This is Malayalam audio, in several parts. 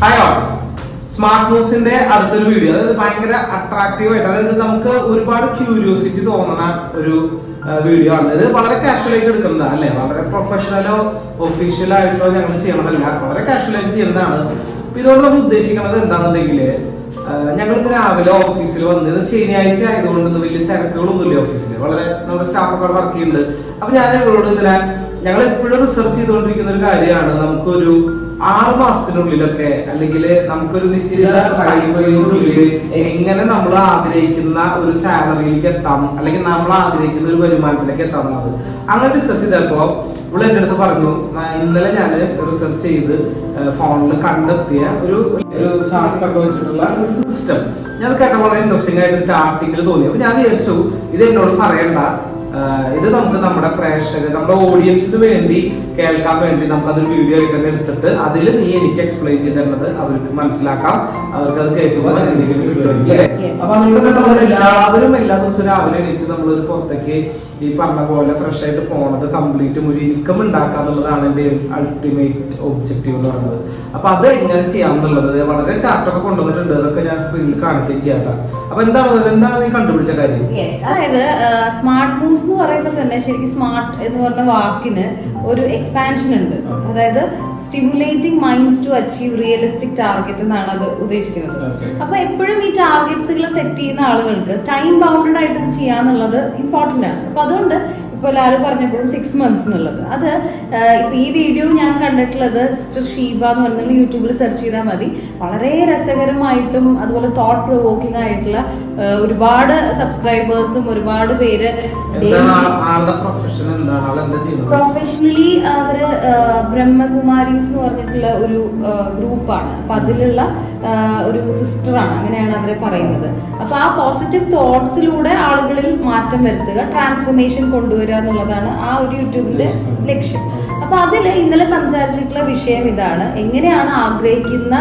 ഹായ് ഓൾ സ്മാർട്ട് ന്യൂസിന്റെ അടുത്തൊരു വീഡിയോ അതായത് ഭയങ്കര അട്രാക്റ്റീവ് ആയിട്ട് അതായത് നമുക്ക് ഒരുപാട് ക്യൂരിയോസിറ്റി തോന്നുന്ന ഒരു വീഡിയോ ആണ്. ഇത് വളരെ കാഷ്വലായിട്ട് എടുക്കുന്നതാണ് അല്ലെ? വളരെ പ്രൊഫഷണലോ ഒഫീഷ്യൽ ആയിട്ടോ ഞങ്ങൾ ചെയ്യണതല്ല. വളരെ കാഷ്വലായിട്ട് ചെയ്യുന്നതാണ്. ഇതുകൊണ്ട് നമ്മൾ ഉദ്ദേശിക്കുന്നത് എന്താണെന്നുണ്ടെങ്കിൽ ഞങ്ങൾ ഇന്ന് രാവിലെ ഓഫീസിൽ വന്ന് ഇത് ശനിയാഴ്ച ആയതുകൊണ്ട് വലിയ തിരക്കുകളൊന്നുമില്ല ഓഫീസിൽ വളരെ നമ്മുടെ സ്റ്റാഫൊക്കെ വർക്ക് ചെയ്യുന്നുണ്ട്. അപ്പൊ ഞാൻ ഇവരോട് ഇങ്ങനെ ഞങ്ങൾ എപ്പോഴും റിസർച്ച് ചെയ്തുകൊണ്ടിരിക്കുന്ന ഒരു കാര്യമാണ്. നമുക്കൊരു ആറ് മാസത്തിനുള്ളിലൊക്കെ അല്ലെങ്കിൽ നമുക്കൊരു നിശ്ചിത കഴിവിനുള്ളിൽ എങ്ങനെ നമ്മൾ ആഗ്രഹിക്കുന്ന ഒരു സാലറിയിലേക്ക് എത്താം അല്ലെങ്കിൽ നമ്മൾ ആഗ്രഹിക്കുന്ന ഒരു വരുമാനത്തിലേക്ക് എത്താം എന്നുള്ളത്. അങ്ങനെ ഡിസ്കസ് ചെയ്തപ്പോ ഇവിടെ എന്റെ അടുത്ത് പറഞ്ഞു ഇന്നലെ ഞാൻ റിസർച്ച് ചെയ്ത് ഫോണിൽ കണ്ടെത്തിയ ഒരു ഒരു ചാർട്ടൊക്കെ വെച്ചിട്ടുള്ള ഒരു സിസ്റ്റം ഞാൻ കേട്ടപ്പോൾ കേട്ട വളരെ ഇൻട്രസ്റ്റിംഗ് ആയിട്ട് സ്റ്റാർട്ടിങ്ങിൽ തോന്നി. അപ്പൊ ഞാൻ വിചാരിച്ചു ഇത് എന്നോട് പറയണ്ട. ഇത് നമുക്ക് നമ്മുടെ പ്രേക്ഷകർ നമ്മുടെ ഓഡിയൻസിന് വേണ്ടി കേൾക്കാൻ വേണ്ടി നമുക്ക് അതൊരു വീഡിയോ ആയിട്ട് തന്നെ എടുത്തിട്ട് അതിൽ നീ എനിക്ക് എക്സ്പ്ലെയിൻ ചെയ്ത് തരുന്നത് അവർക്ക് മനസ്സിലാക്കാം. അവർക്ക് അത്. കേൾക്കുമ്പോൾ എന്തെങ്കിലും. അപ്പൊ അതുകൊണ്ട് തന്നെ നമ്മൾ എല്ലാവരും എല്ലാ ദിവസവും രാവിലെ എണീറ്റ് നമ്മൾ ഒരു പുറത്തേക്ക് ഈ പറഞ്ഞ പോലെ ഫ്രഷ് ആയിട്ട് പോണത് കംപ്ലീറ്റ് ഒരു ഇൻകം ഉണ്ടാക്കുക എന്നുള്ളതാണ് എന്റെ അൾട്ടിമേറ്റ് ഒബ്ജക്റ്റീവ് എന്ന് പറയുന്നത്. അപ്പൊ അത് എങ്ങനെ ചെയ്യാം എന്നുള്ളത് വളരെ ചാർട്ടൊക്കെ കൊണ്ടുവന്നിട്ടുണ്ട്. അതൊക്കെ ഞാൻ സ്ക്രീനിൽ കാണിക്കുകയും ചെയ്യാം അപ്പൊ എന്താണ് എന്താണ് നീ കണ്ടുപിടിച്ച കാര്യം? അതായത് സ്മാർട്ട് മൂവ്സ് എന്ന് പറയുമ്പോൾ തന്നെ ശരിക്കും സ്മാർട്ട് എന്ന് പറഞ്ഞ വാക്കിന് ഒരു എക്സ്പാൻഷൻ ഉണ്ട്. അതായത് stimulating minds to achieve realistic target എന്നാണ് അത് ഉദ്ദേശിക്കുന്നത്. അപ്പോൾ അപ്പൊ എപ്പോഴും ഈ ടാർഗറ്റ്സുകൾ സെറ്റ് ചെയ്യുന്ന ആളുകൾക്ക് ടൈം ബൗണ്ടഡ് ആയിട്ട് ഇത് ചെയ്യാന്നുള്ളത് ഇമ്പോർട്ടന്റ് ആണ്. അപ്പോൾ അതുകൊണ്ട് ഇപ്പോൾ ലാൽ പറഞ്ഞപ്പോഴും സിക്സ് മന്ത്സ് എന്നുള്ളത്. അത് ഈ വീഡിയോ ഞാൻ കണ്ടിട്ടുള്ളത് സിസ്റ്റർ ഷീബ എന്ന് പറഞ്ഞാൽ യൂട്യൂബിൽ സെർച്ച് ചെയ്താൽ മതി. വളരെ രസകരമായിട്ടും അതുപോലെ തോട്ട് പ്രൊവോക്കിംഗ് ആയിട്ടുള്ള ഒരുപാട് സബ്സ്ക്രൈബേഴ്സും ഒരുപാട് പേര് പ്രൊഫഷണലി അവർ ബ്രഹ്മകുമാരീസ് എന്ന് പറഞ്ഞിട്ടുള്ള ഒരു ഗ്രൂപ്പാണ്. അപ്പൊ അതിലുള്ള ഒരു സിസ്റ്ററാണ് അങ്ങനെയാണ് അവരെ പറയുന്നത്. അപ്പൊ ആ പോസിറ്റീവ് തോട്ട്സിലൂടെ ആളുകളിൽ മാറ്റം വരുത്തുക ട്രാൻസ്ഫോർമേഷൻ കൊണ്ടുവരിക എന്നുള്ളതാണ് ആ ഒരു യൂട്യൂബിന്റെ ലക്ഷ്യം. അപ്പൊ അതിൽ ഇന്നലെ സംസാരിച്ചിട്ടുള്ള വിഷയം ഇതാണ്. എങ്ങനെയാണ് ആഗ്രഹിക്കുന്ന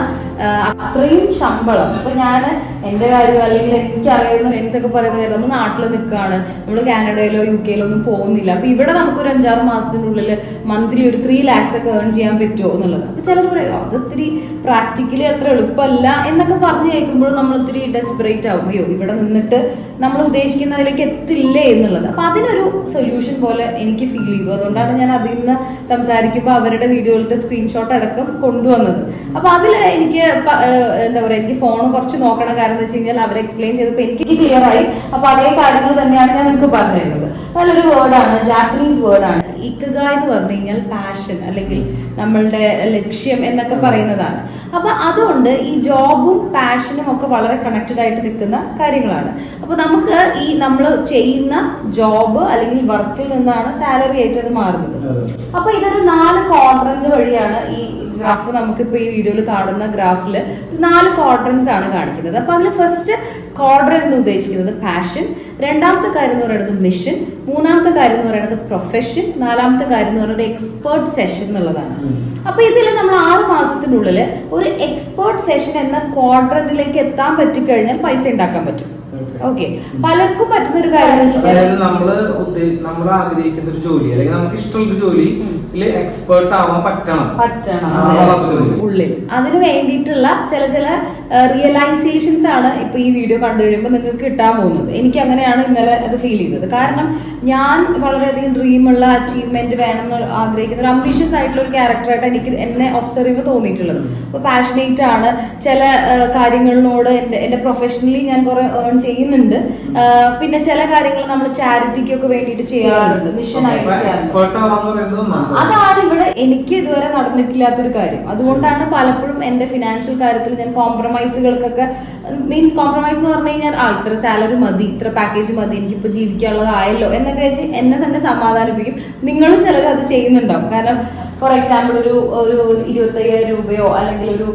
അത്രയും ശമ്പളം? ഇപ്പൊ ഞാൻ എന്റെ കാര്യം അല്ലെങ്കിൽ എനിക്ക് അറിയുന്ന ഫ്രണ്ട്സ് ഒക്കെ പറയുന്ന കാര്യം നമ്മൾ നാട്ടിൽ നിൽക്കുകയാണ്. നമ്മൾ കാനഡയിലോ യു കെയിലോ ഒന്നും പോകുന്നില്ല. അപ്പൊ ഇവിടെ നമുക്ക് ഒരു അഞ്ചാറ് മാസത്തിനുള്ളിൽ മന്ത്ലി ഒരു ത്രീ ലാക്സ് ഒക്കെ ഏൺ ചെയ്യാൻ പറ്റുമോ എന്നുള്ളത്. അപ്പൊ ചിലർ പറയും അത് ഇത്തിരി പ്രാക്ടിക്കലി അത്ര എളുപ്പമല്ല എന്നൊക്കെ പറഞ്ഞു കേൾക്കുമ്പോൾ നമ്മൾ ഇത്തിരി ഡെസ്പറേറ്റ് ആവും. അയ്യോ ഇവിടെ നിന്നിട്ട് നമ്മൾ ഉദ്ദേശിക്കുന്നതിലേക്ക് എത്തില്ലേ? എന്നുള്ളത്. അപ്പൊ അതിനൊരു സൊല്യൂഷൻ പോലെ എനിക്ക് ഫീൽ ചെയ്തു. അതുകൊണ്ടാണ് ഞാൻ അതിൽ നിന്ന് സംസാരിക്കുമ്പോൾ അവരുടെ വീഡിയോയിലത്തെ സ്ക്രീൻഷോട്ട് അടക്കം കൊണ്ടുവന്നത്. അപ്പൊ അതിൽ എനിക്ക് എന്താ പറയുക എനിക്ക് ഫോൺ കുറച്ച് നോക്കണം. കാരണം എന്താ വെച്ച് കഴിഞ്ഞാൽ അവർ എക്സ്പ്ലെയിൻ ചെയ്തപ്പോൾ എനിക്ക് ക്ലിയർ ആയി. അപ്പൊ അതേ കാര്യങ്ങൾ തന്നെയാണ് ഞാൻ നിങ്ങൾക്ക് പറഞ്ഞു തരുന്നത് നല്ലൊരു വേർഡാണ് ജാപ്പനീസ് വേർഡാണ് ഇക്കുക എന്ന് പറഞ്ഞു കഴിഞ്ഞാൽ പാഷൻ അല്ലെങ്കിൽ നമ്മളുടെ ലക്ഷ്യം എന്നൊക്കെ പറയുന്നതാണ്. അപ്പൊ അതുകൊണ്ട് ഈ ജോബും പാഷനും ഒക്കെ വളരെ കണക്റ്റഡ് ആയിട്ട് നിൽക്കുന്ന കാര്യങ്ങളാണ്. അപ്പൊ നമുക്ക് ഈ നമ്മൾ ചെയ്യുന്ന ജോബ് അല്ലെങ്കിൽ വർക്കിൽ നിന്നാണ് സാലറി ആയിട്ട് അത്. മാറുന്നത് അപ്പൊ ഇതൊരു നാല് ക്വാഡ്രന്റ് വഴിയാണ് ഈ ഗ്രാഫ് നമുക്കിപ്പോ ഈ വീഡിയോയിൽ കാണുന്ന ഗ്രാഫിൽ നാല് ക്വാഡ്രൻസ് ആണ് കാണിക്കുന്നത്. അപ്പൊ അതിൽ ഫസ്റ്റ് ക്വാഡ്രൻ എന്ന് ഉദ്ദേശിക്കുന്നത് പാഷൻ രണ്ടാമത്തെ കാര്യം എന്ന് പറയുന്നത് മിഷൻ മൂന്നാമത്തെ കാര്യം എന്ന് പറയുന്നത് പ്രൊഫഷൻ നാലാമത്തെ കാര്യം എന്ന് പറയുന്നത് എക്സ്പേർട്ട് സെഷൻ എന്നുള്ളതാണ്. അപ്പൊ ഇതിൽ നമ്മൾ ആറ് മാസത്തിനുള്ളിൽ ഒരു എക്സ്പേർട്ട് സെഷൻ എന്ന ക്വാഡ്രന്റിലേക്ക് എത്താൻ പറ്റിക്കഴിഞ്ഞാൽ പൈസ ഉണ്ടാക്കാൻ പറ്റും. ഓക്കെ പലർക്കും പറ്റുന്ന ഒരു കാര്യം നമ്മൾ നമ്മൾ ആഗ്രഹിക്കുന്ന ഒരു ജോലി അല്ലെങ്കിൽ നമുക്ക് ഇഷ്ടമുള്ള ജോലിയിൽ എക്സ്പേർട്ട് ആവാൻ പറ്റണം പറ്റണം. ഉള്ളിൽ അതിന് വേണ്ടിയിട്ടുള്ള ചില ചില റിയലൈസേഷൻസ് ആണ് ഇപ്പൊ ഈ വീഡിയോ കണ്ടു കഴിയുമ്പോൾ നിങ്ങൾക്ക് കിട്ടാൻ പോകുന്നത്. എനിക്ക് അങ്ങനെയാണ് ഇന്നലെ അത് ഫീൽ ചെയ്തത്. കാരണം ഞാൻ വളരെയധികം ഡ്രീമുള്ള അച്ചീവ്മെന്റ് വേണമെന്ന് എന്ന് ആഗ്രഹിക്കുന്ന ഒരു അംബിഷ്യസ് ആയിട്ടുള്ള ഒരു ക്യാരക്ടറായിട്ട് എനിക്ക് എന്നെ ഒബ്സർവ് ചെയ്യുമ്പോൾ തോന്നിയിട്ടുള്ളത്. അപ്പൊ പാഷനേറ്റ് ആണ്. ചില കാര്യങ്ങളിനോട് എന്റെ എന്റെ പ്രൊഫഷണലി ഞാൻ കുറെ ഏൺ ചെയ്യുന്നുണ്ട്. പിന്നെ ചില കാര്യങ്ങൾ നമ്മൾ ചാരിറ്റിക്കൊക്കെ വേണ്ടിയിട്ട് ചെയ്യാറുണ്ട്. മിഷനായിട്ട്. അതാണ് ഇവിടെ എനിക്ക് ഇതുവരെ നടന്നിട്ടില്ലാത്തൊരു കാര്യം. അതുകൊണ്ടാണ് പലപ്പോഴും എന്റെ ഫിനാൻഷ്യൽ കാര്യത്തിൽ ഞാൻ കോംപ്രമൈസുകൾക്കൊക്കെ മീൻസ് കോംപ്രമൈസ് എന്ന് പറഞ്ഞു കഴിഞ്ഞാൽ ആ ഇത്ര സാലറി മതി ഇത്ര പാക്കേജ് മതി എനിക്കിപ്പോൾ ജീവിക്കാനുള്ളതായല്ലോ എന്നൊക്കെ വെച്ച് എന്നെ തന്നെ സമാധാനിപ്പിക്കും. നിങ്ങളും ചിലർ അത് ചെയ്യുന്നുണ്ടാവും. കാരണം ഫോർ എക്സാമ്പിൾ ഒരു ഒരു ഇരുപത്തയ്യായിരം രൂപയോ അല്ലെങ്കിൽ ഒരു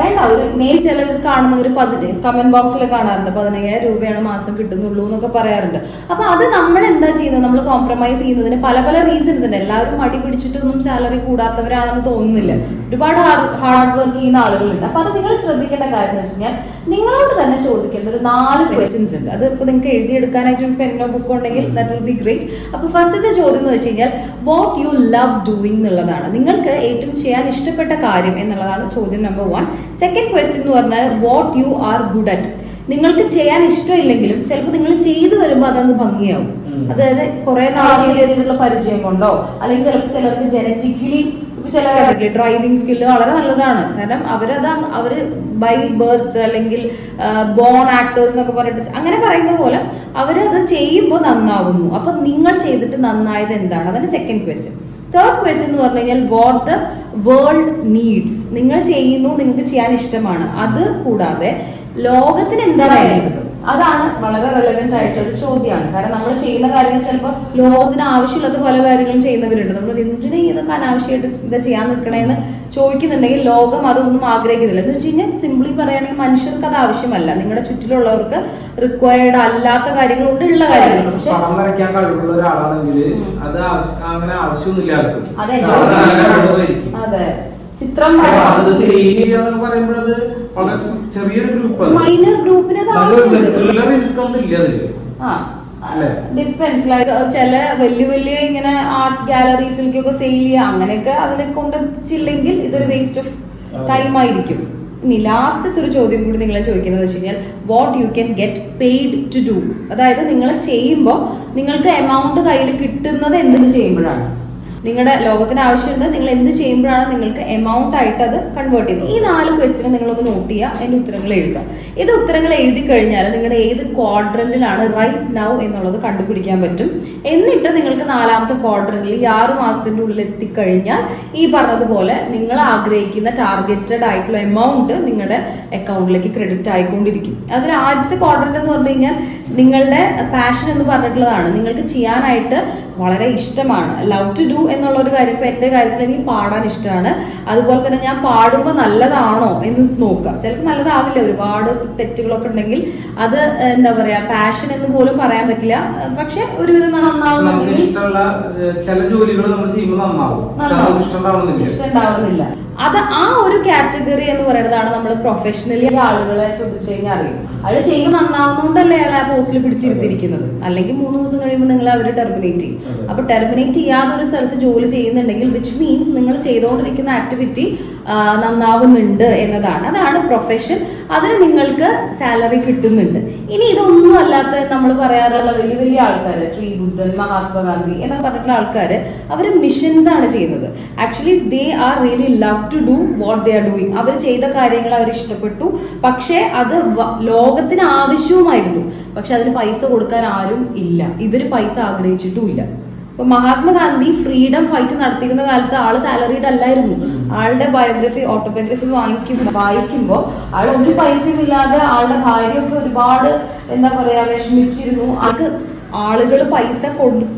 വേണ്ട ഒരു മെയിൽ കാണുന്ന കാണുന്നവർ പതി കമന്റ് ബോക്സിൽ കാണാറുണ്ട്. പതിനയ്യായിരം രൂപയാണ് മാസം കിട്ടുന്നുള്ളൂ എന്നൊക്കെ പറയാറുണ്ട്. അപ്പൊ അത് നമ്മൾ എന്താ ചെയ്യുന്നത്? നമ്മൾ കോംപ്രമൈസ് ചെയ്യുന്നതിന് പല പല റീസൺസ് ഉണ്ട്. എല്ലാവരും മടി പിടിച്ചിട്ടൊന്നും സാലറി കൂടാത്തവരാണെന്ന് തോന്നുന്നില്ല. ഒരുപാട് ഹാർഡ് വർക്ക് ചെയ്യുന്ന ആളുകളുണ്ട്. അപ്പൊ അത് നിങ്ങൾ ശ്രദ്ധിക്കേണ്ട കാര്യം എന്ന് വെച്ച് കഴിഞ്ഞാൽ നിങ്ങളോട് തന്നെ ചോദിക്കേണ്ട ഒരു നാല് ക്വസ്റ്റ്യൻസ് ഉണ്ട്. അത് ഇപ്പൊ നിങ്ങൾക്ക് എഴുതിയെടുക്കാനായിട്ട് ഒരു പെന്നോ ബുക്കോ ഉണ്ടെങ്കിൽ ദാറ്റ് വിൽ ബി ഗ്രേറ്റ് അപ്പൊ ഫസ്റ്റത്തെ ചോദ്യം എന്ന് വെച്ച് കഴിഞ്ഞാൽ വാട്ട് യു ലവ് ഡൂയിങ് എന്നുള്ളതാണ് എന്നുള്ളതാണ്. നിങ്ങൾക്ക് ഏറ്റവും ചെയ്യാൻ ഇഷ്ടപ്പെട്ട കാര്യം എന്നുള്ളതാണ് ചോദ്യം നമ്പർ വൺ സെക്കൻഡ് ക്വസ്റ്റ്യൻ എന്ന് പറഞ്ഞാൽ what you are good at നിങ്ങൾക്ക് ചെയ്യാൻ ഇഷ്ടമില്ലെങ്കിലും ചിലപ്പോൾ നിങ്ങൾ ചെയ്തു വരുമ്പോൾ അതങ്ങ് ഭംഗിയാവും. അതായത് കുറെ നാൾ ചെയ്ത് കഴിഞ്ഞിട്ടുള്ള പരിചയം കൊണ്ടോ? അല്ലെങ്കിൽ ചിലപ്പോൾ ചിലർക്ക് ജനറ്റിക്കലി ചില ഡ്രൈവിംഗ് സ്കില്ല് വളരെ നല്ലതാണ്. കാരണം അവരത് അവർ അവർ ബൈ ബർത്ത് അല്ലെങ്കിൽ ബോൺ ആക്ടേഴ്സ് എന്നൊക്കെ പറഞ്ഞിട്ട് അങ്ങനെ പറയുന്ന പോലെ അവരത് ചെയ്യുമ്പോൾ നന്നാവുന്നു. അപ്പൊ നിങ്ങൾ ചെയ്തിട്ട് നന്നായത് എന്താണ്? അതാണ് സെക്കൻഡ് ക്വസ്റ്റ്യൻ തേർഡ് ക്വസ്റ്റ്യൻ എന്ന് പറഞ്ഞു കഴിഞ്ഞാൽ വാട്ട് ദ വേൾഡ് നീഡ്സ് നിങ്ങൾ ചെയ്യുന്നു നിങ്ങൾക്ക് ചെയ്യാൻ ഇഷ്ടമാണ്. അത് കൂടാതെ ലോകത്തിന് എന്താ വേണ്ടത്? അതാണ് വളരെ റെലവെന്റ് ആയിട്ടുള്ള ഒരു ചോദ്യമാണ്. കാരണം നമ്മൾ ചെയ്യുന്ന കാര്യങ്ങൾ ചിലപ്പോൾ ലോകത്തിന് ആവശ്യമില്ലാത്ത പല കാര്യങ്ങളും ചെയ്യുന്നവരുണ്ട്. നമ്മൾ എന്തിനാ ഇതൊക്കെ അനാവശ്യമായിട്ട് ഇത് ചെയ്യാൻ നിൽക്കണേന്ന് ചോദിക്കുന്നുണ്ടെങ്കിൽ ലോകം അതൊന്നും ആഗ്രഹിക്കുന്നില്ല. എന്ന് വെച്ച് കഴിഞ്ഞാൽ സിംപ്ലി പറയുകയാണെങ്കിൽ മനുഷ്യർക്ക് അത് ആവശ്യമല്ല. നിങ്ങളുടെ ചുറ്റിലുള്ളവർക്ക് റിക്വയർഡ് അല്ലാത്ത കാര്യങ്ങളുണ്ട് ഉള്ള കാര്യങ്ങൾ പക്ഷെ അത് ചിത്രം അപ്പൊ വളരെ ചെറിയൊരു ഗ്രൂപ്പാണ്. മൈനർ ഗ്രൂപ്പിന് അത് ആവശ്യമുണ്ട് റെഗുലർ ഇൻകം ഇല്ല അതിൽ? ഡിപ്പെൻസ് ലൈക്ക് ചില വലിയ വലിയ ഇങ്ങനെ ആർട്ട് ഗാലറീസിലേക്കൊക്കെ സെയിൽ ചെയ്യുക അങ്ങനെയൊക്കെ അതിലെ കൊണ്ടെത്തിച്ചില്ലെങ്കിൽ ഇതൊരു വേസ്റ്റ് ഓഫ് ടൈം ആയിരിക്കും. ഇനി ലാസ്റ്റത്തെ ഒരു ചോദ്യം കൂടി നിങ്ങളെ ചോദിക്കുന്നത് വെച്ച് കഴിഞ്ഞാൽ what you can get paid to do അതായത് നിങ്ങൾ ചെയ്യുമ്പോൾ നിങ്ങൾക്ക് എമൗണ്ട് കയ്യിൽ കിട്ടുന്നത് എന്തിനു ചെയ്യുമ്പോഴാണ്? നിങ്ങളുടെ ലോകത്തിന് ആവശ്യമുണ്ട് നിങ്ങൾ എന്ത് ചെയ്യുമ്പോഴാണ് നിങ്ങൾക്ക് എമൗണ്ട് ആയിട്ട് അത് കൺവേർട്ട് ചെയ്യുന്നത്? ഈ നാല് ക്വസ്റ്റിന് നിങ്ങളൊന്ന് നോട്ട് ചെയ്യുക അതിന്റെ ഉത്തരങ്ങൾ എഴുതുക. ഇത് ഉത്തരങ്ങൾ എഴുതി കഴിഞ്ഞാൽ നിങ്ങളുടെ ഏത് ക്വാഡ്രന്റിലാണ് റൈറ്റ് നൗ എന്നുള്ളത് കണ്ടുപിടിക്കാൻ പറ്റും. എന്നിട്ട് നിങ്ങൾക്ക് നാലാമത്തെ ക്വാഡ്രന്റിൽ ഈ ആറ് മാസത്തിന്റെ ഉള്ളിൽ എത്തിക്കഴിഞ്ഞാൽ ഈ പറഞ്ഞതുപോലെ നിങ്ങൾ ആഗ്രഹിക്കുന്ന ടാർഗറ്റഡ് ആയിട്ടുള്ള എമൗണ്ട് നിങ്ങളുടെ അക്കൗണ്ടിലേക്ക് ക്രെഡിറ്റ് ആയിക്കൊണ്ടിരിക്കും. അതിൽ ആദ്യത്തെ ക്വാഡ്രന്റ് എന്ന് പറഞ്ഞു കഴിഞ്ഞാൽ നിങ്ങളുടെ പാഷൻ എന്ന് പറഞ്ഞിട്ടുള്ളതാണ്. നിങ്ങൾക്ക് ചെയ്യാനായിട്ട് വളരെ ഇഷ്ടമാണ്. ലവ് ടു ഡു എന്നുള്ള ഒരു കാര്യം ഇപ്പൊ എന്റെ കാര്യത്തിൽ എനിക്ക് പാടാൻ ഇഷ്ടമാണ്. അതുപോലെ തന്നെ ഞാൻ പാടുമ്പോൾ നല്ലതാണോ എന്ന് നോക്കുക. ചിലപ്പോൾ നല്ലതാവില്ല. ഒരുപാട് തെറ്റുകളൊക്കെ ഉണ്ടെങ്കിൽ അത് എന്താ പറയാ പാഷൻ എന്ന് പോലും പറയാൻ പറ്റില്ല. പക്ഷെ ഒരുവിധം പക്ഷെ നമുക്ക് നന്നാവുന്നെങ്കിൽ ഇഷ്ടമുള്ള ഏഹ്, ചില ജോലികൾ നമ്മൾ ചെയ്യുമ്പോൾ നന്നാവും. പക്ഷെ നന്നാവും. നമുക്ക് ഇഷ്ടമുണ്ടാവുന്നില്ല ഇഷ്ടമുണ്ടാവുന്നില്ല അത് ആ ഒരു കാറ്റഗറി എന്ന് പറയുന്നതാണ് നമ്മൾ പ്രൊഫഷണലി ആളുകളെ ശ്രദ്ധിച്ചു കഴിഞ്ഞാൽ അറിയും. അയാൾ ചെയ്യുമ്പോൾ നന്നാവുന്നതുകൊണ്ടല്ലേ അയാൾ ആ പോസ്റ്റിൽ പിടിച്ചിരുത്തിയിരിക്കുന്നത് അല്ലെങ്കിൽ മൂന്ന് ദിവസം കഴിയുമ്പോൾ നിങ്ങൾ അവർ ടെർമിനേറ്റ് ചെയ്യും. അപ്പോൾ അപ്പൊ ടെർമിനേറ്റ് ചെയ്യാതെ ഒരു സ്ഥലത്ത് ജോലി ചെയ്യുന്നുണ്ടെങ്കിൽ വിച്ച് മീൻസ് നിങ്ങൾ ചെയ്തുകൊണ്ടിരിക്കുന്ന ആക്ടിവിറ്റി നന്നാവുന്നുണ്ട് എന്നതാണ്. അതാണ് പ്രൊഫഷൻ അതിന് നിങ്ങൾക്ക് സാലറി കിട്ടുന്നുണ്ട്. ഇനി ഇതൊന്നും അല്ലാത്ത നമ്മൾ പറയാറുള്ള വലിയ വലിയ ആൾക്കാർ ശ്രീ ബുദ്ധൻ മഹാത്മാഗാന്ധി എന്നൊക്കെ പറഞ്ഞിട്ടുള്ള ആൾക്കാർ അവർ മിഷൻസ് ആണ് ചെയ്യുന്നത്. Actually they are really love to do what they are doing അവർ ചെയ്ത കാര്യങ്ങൾ അവർ ഇഷ്ടപ്പെട്ടു. പക്ഷേ അത് ലോകത്തിന് ആവശ്യവുമായിരുന്നു. പക്ഷെ അതിന് പൈസ കൊടുക്കാൻ ആരും ഇല്ല. ഇവർ പൈസ ആഗ്രഹിച്ചിട്ടും ഇല്ല. ഇപ്പൊ മഹാത്മാഗാന്ധി ഫ്രീഡം ഫൈറ്റ് നടത്തിയിരുന്ന കാലത്ത് ആൾ സാലറീഡ് അല്ലായിരുന്നു. ആളുടെ ബയോഗ്രഫി ഓട്ടോബയോഗ്രഫി വാങ്ങിക്കും വായിക്കുമ്പോൾ ആൾ ഒരു പൈസയും ഇല്ലാതെ ആളുടെ ഭാര്യയൊക്കെ ഒരുപാട് എന്താ പറയാ വിഷമിച്ചിരുന്നു. ആൾക്ക് ആളുകൾ പൈസ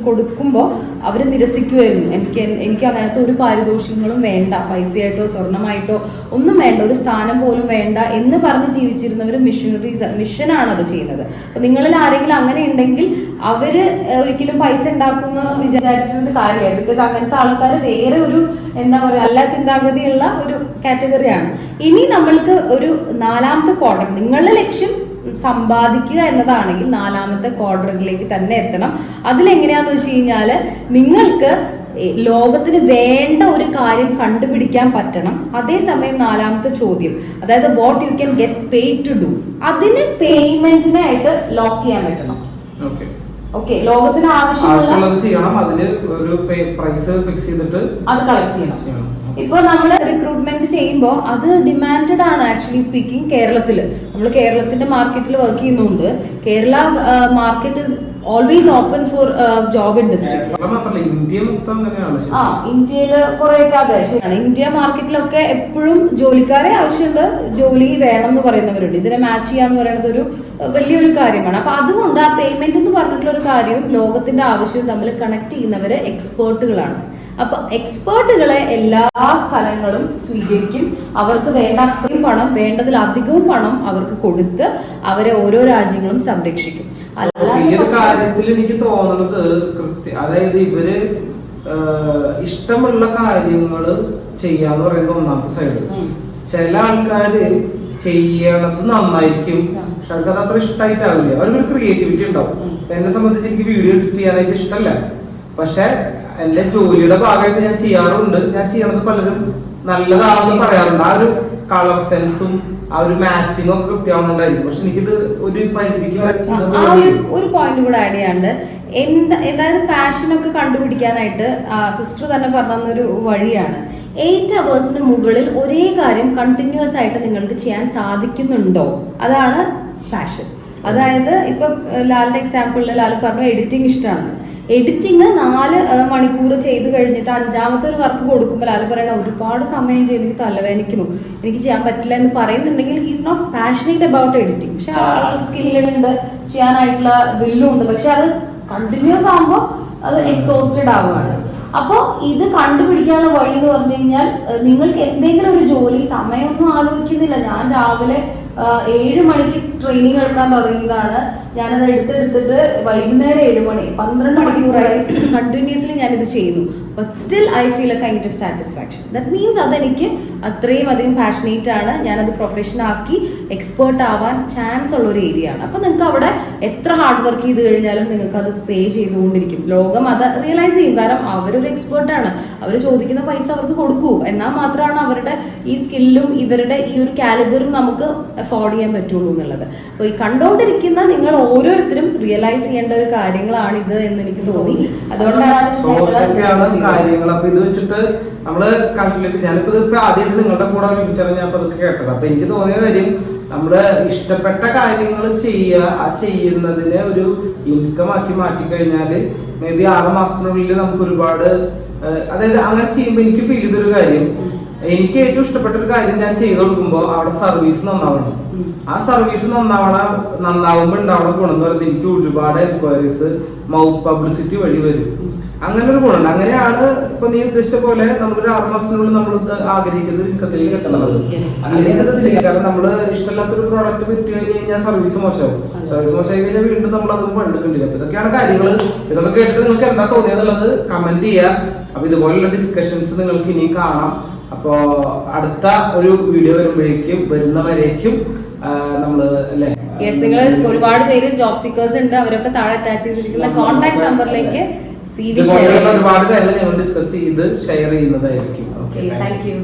കൊടുക്കുമ്പോൾ അവർ നിരസിക്കുമായിരുന്നു എനിക്ക് എനിക്ക് അങ്ങനത്തെ ഒരു പാരിതോഷികങ്ങളും വേണ്ട. പൈസയായിട്ടോ സ്വർണമായിട്ടോ ഒന്നും വേണ്ട. ഒരു സ്ഥാനം പോലും വേണ്ട എന്ന് പറഞ്ഞ് ജീവിച്ചിരുന്നവർ മിഷനറീസ് മിഷനാണ് അത് ചെയ്യുന്നത്. അപ്പൊ നിങ്ങളിൽ ആരെങ്കിലും അങ്ങനെ ഉണ്ടെങ്കിൽ അവർ ഒരിക്കലും പൈസ ഉണ്ടാക്കുന്ന വിചാരിച്ചിരുന്ന കാര്യമില്ല ബിക്കോസ് അങ്ങനത്തെ ആൾക്കാർ വേറെ ഒരു എന്താ പറയുക അല്ല ചിന്താഗതിയുള്ള ഒരു കാറ്റഗറിയാണ് ഇനി നമ്മൾക്ക് ഒരു നാലാമത്തെ ക്വാർട്ടർ നിങ്ങളുടെ ലക്ഷ്യം സമ്പാദിക്കുക എന്നതാണെങ്കിൽ നാലാമത്തെ ക്വാർട്ടറിലേക്ക് തന്നെ എത്തണം. അതിലെങ്ങനെയാന്ന് വെച്ച് കഴിഞ്ഞാൽ നിങ്ങൾക്ക് ലോകത്തിന് വേണ്ട ഒരു കാര്യം കണ്ടുപിടിക്കാൻ പറ്റണം. അതേസമയം നാലാമത്തെ ചോദ്യം. അതായത് what you can get pay to do അതിന് പേയ്മെന്റിനായിട്ട് ലോക്ക് ചെയ്യാൻ പറ്റണം. ഓക്കെ ലോകത്തിന് ആവശ്യമുള്ള ആവശ്യമുള്ളത് ചെയ്യണം. അതിന് ഒരു പ്രൈസ് ഫിക്സ് ചെയ്തിട്ട് അത് കളക്ട് ചെയ്യണം. ചെയ്യണം ഇപ്പൊ നമ്മൾ റിക്രൂട്ട്മെന്റ് ചെയ്യുമ്പോൾ അത് ഡിമാൻഡഡ് ആണ് ആക്ച്വലി സ്പീക്കിംഗ് കേരളത്തിൽ നമ്മൾ കേരളത്തിന്റെ മാർക്കറ്റിൽ വർക്ക് ചെയ്യുന്നുണ്ട്. Kerala market always open for job industry ആ ഇന്ത്യയിൽ കുറെയൊക്കെ അതെ ശരിയാണ് ഇന്ത്യ മാർക്കറ്റിലൊക്കെ എപ്പോഴും ജോലിക്കാരെ ആവശ്യമുണ്ട്. ജോലി വേണം എന്ന് പറയുന്നവരുണ്ട്. ഇതിനെ മാച്ച് ചെയ്യാന്ന് പറയുന്നത് ഒരു വലിയൊരു കാര്യമാണ്. അപ്പൊ അതുകൊണ്ട് ആ പേയ്മെന്റ് എന്ന് പറഞ്ഞിട്ടുള്ള ഒരു കാര്യവും ലോകത്തിന്റെ ആവശ്യവും തമ്മിൽ കണക്ട് ചെയ്യുന്നവര് എക്സ്പേർട്ടുകളാണ് അപ്പൊ എക്സ്പേർട്ടുകളെ എല്ലാ സ്ഥലങ്ങളും സ്വീകരിക്കും. അവർക്ക് വേണ്ട അത്രയും പണം വേണ്ടതിലധികവും പണം അവർക്ക് കൊടുത്ത് അവരെ ഓരോ രാജ്യങ്ങളും സംരക്ഷിക്കും. ഈ ഒരു കാര്യത്തിൽ എനിക്ക് തോന്നുന്നത് കൃത്യ അതായത് ഇവർ ഇഷ്ടമുള്ള കാര്യങ്ങൾ ചെയ്യാന്ന് പറയുന്നത് ഒന്നാമത്തെ സൈഡ് ചില ആൾക്കാര് ചെയ്യണത് നന്നായിരിക്കും. പക്ഷെ അവർക്ക് അത് അത്ര ഇഷ്ടമായിട്ടാവില്ല അവർക്കൊരു ക്രിയേറ്റിവിറ്റി ഉണ്ടാവും. എന്നെ സംബന്ധിച്ച് എനിക്ക് വീഡിയോ എഡിറ്റ് ചെയ്യാനായിട്ട് ഇഷ്ടമല്ല. പക്ഷെ എന്റെ ജോലിയുടെ ഭാഗമായിട്ട് ഞാൻ ചെയ്യാറുണ്ട്. ഞാൻ ചെയ്യണത് പലരും നല്ലതാണെന്ന് പറയാറുണ്ട്. ആ ഒരു കളർ സെൻസും ആ ഒരു മാച്ചിങ് ഒക്കെ കൃത്യമാവുന്നുണ്ടായിരിക്കും പക്ഷെ എനിക്കിത് ഒരു പരിധിക്ക് ഒരു പോയിന്റ് കൂടെ ആഡ് ചെയ്യാണ്ട് എന്താ അതായത് പാഷനൊക്കെ കണ്ടുപിടിക്കാനായിട്ട് സിസ്റ്റർ തന്നെ പറഞ്ഞൊരു വഴിയാണ്. എയ്റ്റ് അവേഴ്സിന് മുകളിൽ ഒരേ കാര്യം കണ്ടിന്യൂസ് ആയിട്ട് നിങ്ങൾക്ക് ചെയ്യാൻ സാധിക്കുന്നുണ്ടോ? അതാണ് പാഷൻ അതായത് ഇപ്പം ലാലിന്റെ എക്സാമ്പിളിൽ ലാൽ പറഞ്ഞു എഡിറ്റിംഗ് ഇഷ്ടമാണ് എഡിറ്റിംഗ് നാല് മണിക്കൂർ ചെയ്ത് കഴിഞ്ഞിട്ട് അഞ്ചാമത്തെ ഒരു വർക്ക് കൊടുക്കുമ്പോൾ ലാൽ പറയണ ഒരുപാട് സമയം ചെയ്യും എനിക്ക് തലവേദനിക്കുന്നു. എനിക്ക് ചെയ്യാൻ പറ്റില്ല എന്ന് പറയുന്നുണ്ടെങ്കിൽ he's not passionate about editing പക്ഷെ ആൾക്ക് സ്കില്ലുണ്ട് ചെയ്യാനായിട്ടുള്ള വില്ലും ഉണ്ട്. പക്ഷെ അത് കണ്ടിന്യൂസ് ആകുമ്പോൾ അത് എക്സോസ്റ്റഡ് ആവുകയാണ് അപ്പോൾ ഇത് കണ്ടുപിടിക്കാനുള്ള വഴി എന്ന് പറഞ്ഞു കഴിഞ്ഞാൽ നിങ്ങൾക്ക് എന്തെങ്കിലും ഒരു ജോലി സമയമൊന്നും ആലോചിക്കുന്നില്ല. ഞാൻ രാവിലെ ഏഴ് മണിക്ക് ട്രെയിനിങ് എടുക്കാൻ തുടങ്ങിയതാണ്. ഞാനത് എടുത്തെടുത്തിട്ട് വൈകുന്നേരം ഏഴ് മണി പന്ത്രണ്ട് മണിക്കൂറായി. കണ്ടിന്യൂസ്ലി ഞാനിത് ചെയ്യുന്നു. But still I feel a kind of satisfaction that means അതെനിക്ക് അത്രയും അധികം പാഷനേറ്റ് ആണ്. ഞാനത് പ്രൊഫഷൻ ആക്കി എക്സ്പേർട്ട് ആവാൻ ചാൻസ് ഉള്ള ഒരു ഏരിയ ആണ്. അപ്പൊ നിങ്ങൾക്ക് അവിടെ എത്ര ഹാർഡ് വർക്ക് ചെയ്ത് കഴിഞ്ഞാലും നിങ്ങൾക്ക് അത് പേ ചെയ്തുകൊണ്ടിരിക്കും. ലോകം അത് റിയലൈസ് ചെയ്യും. കാരണം അവരൊരു എക്സ്പേർട്ട് ആണ്. അവർ ചോദിക്കുന്ന പൈസ അവർക്ക് കൊടുക്കൂ. എന്നാൽ മാത്രമാണ് അവരുടെ ഈ സ്കില്ലും ഇവരുടെ ഈ ഒരു കാലിബറും നമുക്ക് അഫോർഡ് ചെയ്യാൻ പറ്റുള്ളൂ എന്നുള്ളത്. അപ്പോൾ ഈ കണ്ടോണ്ടിരിക്കുന്ന നിങ്ങൾ ഓരോരുത്തരും റിയലൈസ് ചെയ്യേണ്ട ഒരു കാര്യങ്ങളാണിത് എന്ന് എനിക്ക് തോന്നി. അതുകൊണ്ടാണ് കാര്യങ്ങൾ അപ്പൊ ഇത് വെച്ചിട്ട് നമ്മൾ കാൽക്കുലേറ്റ് ഞാനിപ്പോ ഇതിപ്പോ ആദ്യമായിട്ട് നിങ്ങളുടെ കൂടെ ഒരുമിച്ചാണ് ഞാൻ ഇതൊക്കെ കേട്ടത്. അപ്പൊ എനിക്ക് തോന്നിയ കാര്യം നമ്മൾ ഇഷ്ടപ്പെട്ട കാര്യങ്ങൾ ചെയ്യുക ആ ചെയ്യുന്നതിനെ ഒരു ഇൻകം ആക്കി മാറ്റി കഴിഞ്ഞാൽ മേ ബി ആറ് മാസത്തിനുള്ളിൽ നമുക്ക് ഒരുപാട് അതായത് അങ്ങനെ ചെയ്യുമ്പോൾ എനിക്ക് ഫീൽ ചെയ്തൊരു കാര്യം എനിക്ക് ഏറ്റവും ഇഷ്ടപ്പെട്ട ഒരു കാര്യം ഞാൻ ചെയ്തു കൊടുക്കുമ്പോൾ അവിടെ സർവീസ് നന്നാവണം. ആ സർവീസ് നന്നാവണ നന്നാവുമ്പോൾ ഉണ്ടാവണ ഗുണം എന്ന് പറയുന്നത് എനിക്ക് ഒരുപാട് എൻക്വയറീസ് മൗത്ത് പബ്ലിസിറ്റി വഴി വരും. അങ്ങനെ ഒരു ഗുണമുണ്ട്. അങ്ങനെയാണ് ഇപ്പൊ നീ ഉദ്ദേശിച്ച പോലെ നമ്മളൊരു ആറു മാസത്തിനുള്ളിൽ നമ്മൾ ആഗ്രഹിക്കുന്നത് ഇൻകത്തിലേക്ക് എത്തണത് Yes. അങ്ങനെ കാരണം നമ്മൾ ഇഷ്ടമില്ലാത്തൊരു പ്രോഡക്റ്റ് വിറ്റ് കഴിഞ്ഞ് കഴിഞ്ഞാൽ സർവീസ് മോശമാവും. സർവീസ് മോശമായി കഴിഞ്ഞാൽ വീണ്ടും നമ്മൾ അത് പണ്ടെടുക്കണ്ടില്ല അപ്പൊ ഇതൊക്കെയാണ് കാര്യങ്ങൾ ഇതൊക്കെ കേട്ടിട്ട് നിങ്ങൾക്ക് എന്താ തോന്നിയതെന്നുള്ളത് കമന്റ് ചെയ്യാം. അപ്പൊ ഇതുപോലുള്ള ഡിസ്കഷൻസ് നിങ്ങൾക്ക് ഇനി കാണാം. അപ്പോ അടുത്ത ഒരു വീഡിയോ വരുമ്പോഴേക്കും വരുന്നവരേക്കും നമ്മൾ അല്ലേ? യെസ് നിങ്ങൾ ഒരുപാട് പേര് ജോബ് സീക്കേഴ്സ് ഉണ്ട്. അവരൊക്കെ താഴെ അറ്റാച്ച് ചെയ്തിരിക്കുന്ന കോൺടാക്ട് നമ്പറിലേക്ക് സി ഒരുപാട് കാര്യങ്ങൾ ഞങ്ങൾ ഡിസ്കസ് ചെയ്ത് ഷെയർ ചെയ്യുന്നതായിരിക്കും. Okay thank you